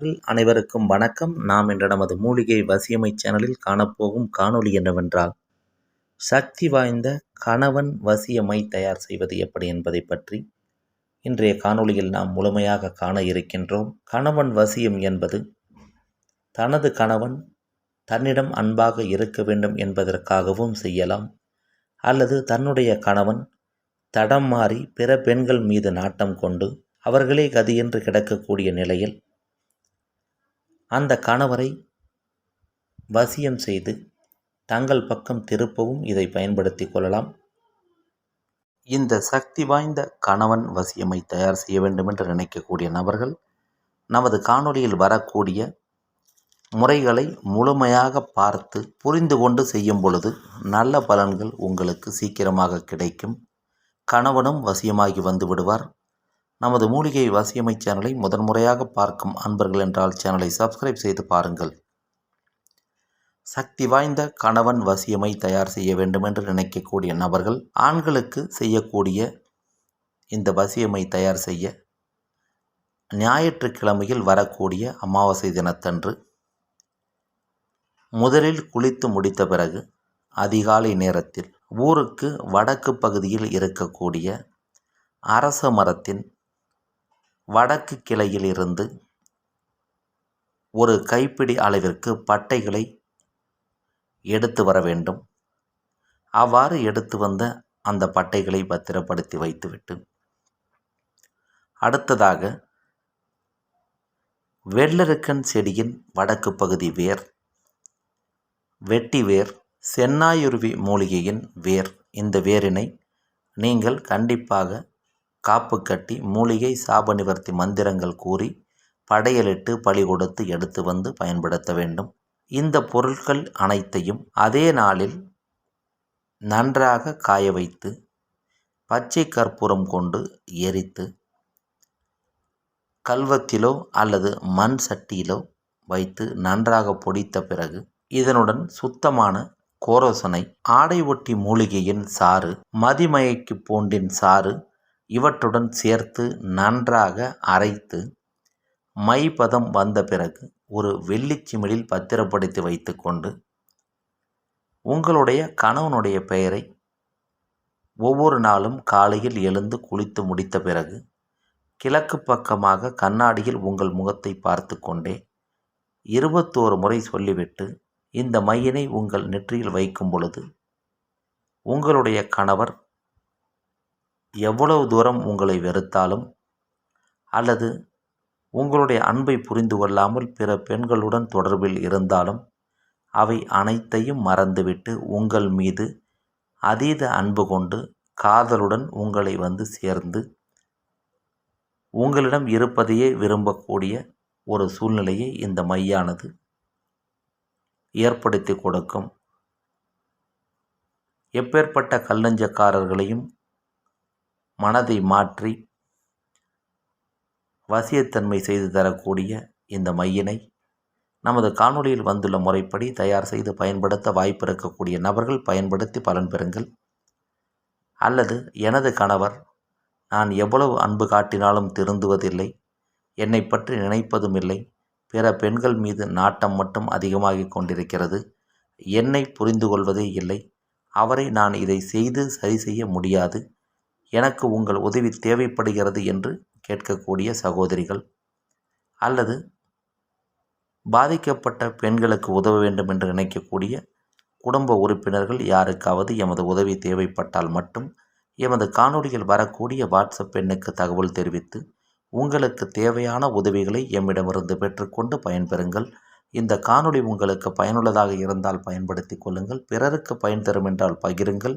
அனைவருக்கும் வணக்கம். நாம் இன்று நமது மூலிகை வசியமை சேனலில் காணப்போகும் காணொளி என்னவென்றால் சக்தி வாய்ந்த கணவன் வசியமை தயார் செய்வது எப்படி என்பதை பற்றி இன்றைய காணொளியில் நாம் முழுமையாக காண இருக்கின்றோம். கணவன் வசியம் என்பது தனது கணவன் தன்னிடம் அன்பாக இருக்க வேண்டும் என்பதற்காகவும் செய்யலாம். அல்லது தன்னுடைய கணவன் தடம் மாறி பிற பெண்கள் மீது நாட்டம் கொண்டு அவர்களே கதியென்று கிடக்கக்கூடிய நிலையில் அந்த கணவரை வசியம் செய்து தங்கள் பக்கம் திருப்பவும் இதை பயன்படுத்தி கொள்ளலாம். இந்த சக்தி வாய்ந்த கணவன் வசியமை தயார் செய்ய வேண்டும் என்று நினைக்கக்கூடிய நபர்கள் நமது காணொளியில் வரக்கூடிய முறைகளை முழுமையாக பார்த்து புரிந்து கொண்டு செய்யும் பொழுது நல்ல பலன்கள் உங்களுக்கு சீக்கிரமாக கிடைக்கும். கணவனும் வசியமாகி வந்து விடுவார். நமது மூலிகை வசியமை சேனலை முதன்முறையாக பார்க்கும் அன்பர்கள் என்றால் சேனலை சப்ஸ்கிரைப் செய்து பாருங்கள். சக்தி வாய்ந்த கணவன் வசியமை தயார் செய்ய வேண்டும் என்று நினைக்கக்கூடிய நபர்கள் ஆண்களுக்கு செய்யக்கூடிய இந்த வசியமை தயார் செய்ய ஞாயிற்றுக்கிழமையில் வரக்கூடிய அமாவாசை தினத்தன்று முதலில் குளித்து முடித்த பிறகு அதிகாலை நேரத்தில் ஊருக்கு வடக்கு பகுதியில் இருக்கக்கூடிய அரச மரத்தின் வடக்கு கிளையிலிருந்து ஒரு கைப்பிடி அளவிற்கு பட்டைகளை எடுத்து வர வேண்டும். அவ்வாறு எடுத்து வந்த அந்த பட்டைகளை பத்திரப்படுத்தி வைத்துவிட்டு அடுத்ததாக வெள்ளருக்கன் செடியின் வடக்கு பகுதி வேர் வெட்டி வேர் சென்னாயுருவி மூலிகையின் வேர் இந்த வேரினை நீங்கள் கண்டிப்பாக காப்பு கட்டி மூலிகை சாப நிவர்த்தி மந்திரங்கள் கூறி படையலிட்டு பழி கொடுத்து எடுத்து வந்து பயன்படுத்த வேண்டும். இந்த பொருட்கள் அனைத்தையும் அதே நாளில் நன்றாக காய வைத்து பச்சை கற்பூரம் கொண்டு எரித்து கல்வத்திலோ அல்லது மண் சட்டியிலோ வைத்து நன்றாக பொடித்த பிறகு இதனுடன் சுத்தமான கோரோசனை ஆடை ஒட்டி மூலிகையின் சாறு மதிமயக்கு பூண்டின் சாறு இவற்றுடன் சேர்த்து நன்றாக அரைத்து மை பதம் வந்த பிறகு ஒரு வெள்ளிச்சிமிழில் பத்திரப்படுத்தி வைத்துக்கொண்டு உங்களுடைய கணவனுடைய பெயரை ஒவ்வொரு நாளும் காலையில் எழுந்து குளித்து முடித்த பிறகு கிழக்கு பக்கமாக கண்ணாடியில் உங்கள் முகத்தை பார்த்து கொண்டே இருபத்தோரு முறை சொல்லிவிட்டு இந்த மையினை உங்கள் நெற்றியில் வைக்கும் பொழுது உங்களுடைய கணவர் எவ்வளவு தூரம் உங்களை வெறுத்தாலும் அல்லது உங்களுடைய அன்பை புரிந்து கொள்ளாமல் பிற பெண்களுடன் தொடர்பில் இருந்தாலும் அவை அனைத்தையும் மறந்துவிட்டு உங்கள் மீது அதீத அன்பு கொண்டு காதலுடன் உங்களை வந்து சேர்ந்து உங்களிடம் இருப்பதையே விரும்பக்கூடிய ஒரு சூழ்நிலையை இந்த மையானது ஏற்படுத்தி கொடுக்கும். எப்பேற்பட்ட கல்லஞ்சக்காரர்களையும் மனதை மாற்றி வசியத்தன்மை செய்து தரக்கூடிய இந்த மையினை நமது காணொலியில் வந்துள்ள முறைப்படி தயார் செய்து பயன்படுத்த வாய்ப்பு இருக்கக்கூடிய நபர்கள் பயன்படுத்தி பலன் பெறுங்கள். அல்லது எனது கணவர் நான் எவ்வளவு அன்பு காட்டினாலும் திருந்துவதில்லை என்னை பற்றி நினைப்பதும் இல்லை பிற பெண்கள் மீது நாட்டம் மட்டும் அதிகமாகிக் கொண்டிருக்கிறது என்னை புரிந்து கொள்வதே இல்லை அவரை நான் இதை செய்து சரி செய்ய முடியாது எனக்கு உங்கள் உதவி தேவைப்படுகிறது என்று கேட்கக்கூடிய சகோதரிகள் அல்லது பாதிக்கப்பட்ட பெண்களுக்கு உதவ வேண்டும் என்று நினைக்கக்கூடிய குடும்ப உறுப்பினர்கள் யாருக்காவது எமது உதவி தேவைப்பட்டால் மட்டும் எமது காணொலியில் வரக்கூடிய வாட்ஸ்அப் எண்ணுக்கு தகவல் தெரிவித்து உங்களுக்கு தேவையான உதவிகளை எம்மிடமிருந்து பெற்றுக்கொண்டு பயன்பெறுங்கள். இந்த காணொளி உங்களுக்கு பயனுள்ளதாக இருந்தால் பயன்படுத்தி கொள்ளுங்கள். பிறருக்கு பயன் தரும் என்றால் பகிருங்கள்.